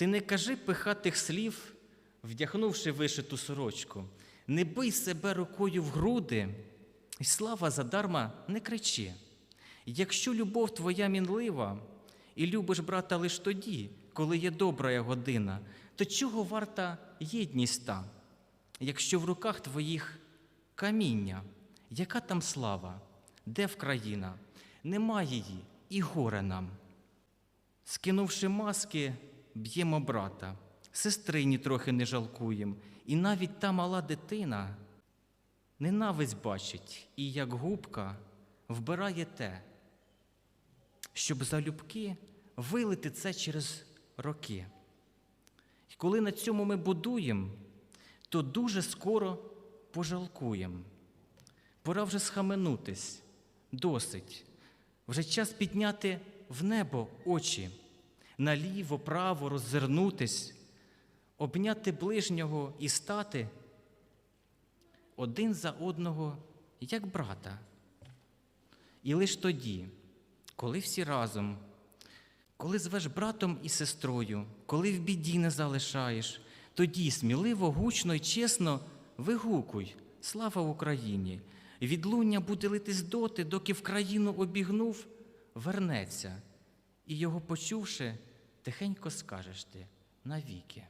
Ти не кажи пихатих слів, вдягнувши вишиту сорочку, не бий себе рукою в груди, і слава задарма не кричи. Якщо любов твоя мінлива, і любиш брата лиш тоді, коли є добра година, то чого варта єдність та, якщо в руках твоїх каміння, яка там слава, де в країна, нема її і горе нам. Скинувши маски, б'ємо брата, сестрині трохи не жалкуєм, і навіть та мала дитина ненависть бачить і, як губка, вбирає те, щоб залюбки вилити це через роки. І коли на цьому ми будуємо, то дуже скоро пожалкуємо. Пора вже схаменутись, досить. Вже час підняти в небо очі, наліво, право роззирнутись, обняти ближнього і стати один за одного, як брата. І лиш тоді, коли всі разом, коли звеш братом і сестрою, коли в біді не залишаєш, тоді сміливо, гучно й чесно вигукуй Слава Україні! Відлуння буде литись доти, доки в країну обігнув, вернеться, і його почувши, тихенько скажеш ти навіки.